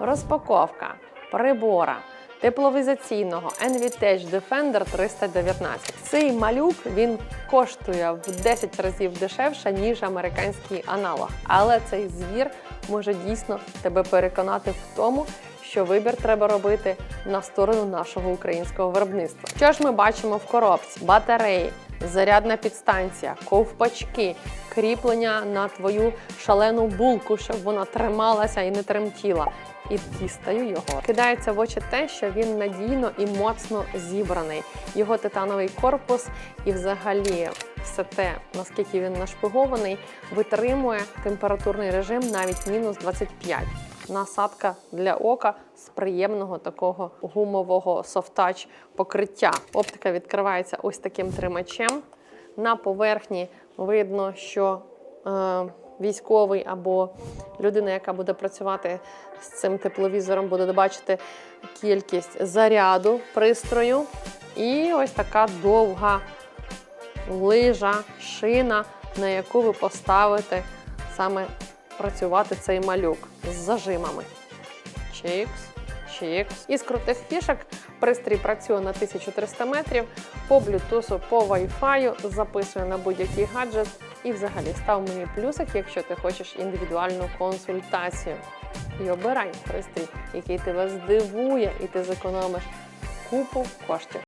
Розпаковка прибора тепловізаційного NVTech Defender 319. Цей малюк він коштує в 10 разів дешевше, ніж американський аналог. Але цей звір може дійсно тебе переконати в тому, що вибір треба робити на сторону нашого українського виробництва. Що ж ми бачимо в коробці? Батареї, зарядна підстанція, ковпачки, кріплення на твою шалену булку, щоб вона трималася і не тремтіла. І дістаю його. Кидається в очі те, що він надійно і моцно зібраний. Його титановий корпус і взагалі все те, наскільки він нашпигований, витримує температурний режим навіть мінус 25. Насадка для ока з приємного такого гумового софтач покриття. Оптика відкривається ось таким тримачем. На поверхні видно, що е, військовий або людина, яка буде працювати з цим тепловізором, буде бачити кількість заряду пристрою. І ось така довга лижа, шина, на яку ви поставите саме працювати цей малюк з зажимами. Чікс, чікс. Із крутих фішок пристрій працює на 1300 метрів по блютусу, по Wi-Fi, записує на будь-який гаджет. І взагалі став мені плюсик, якщо ти хочеш індивідуальну консультацію. І обирай пристрій, який тебе здивує, і ти зекономиш купу коштів.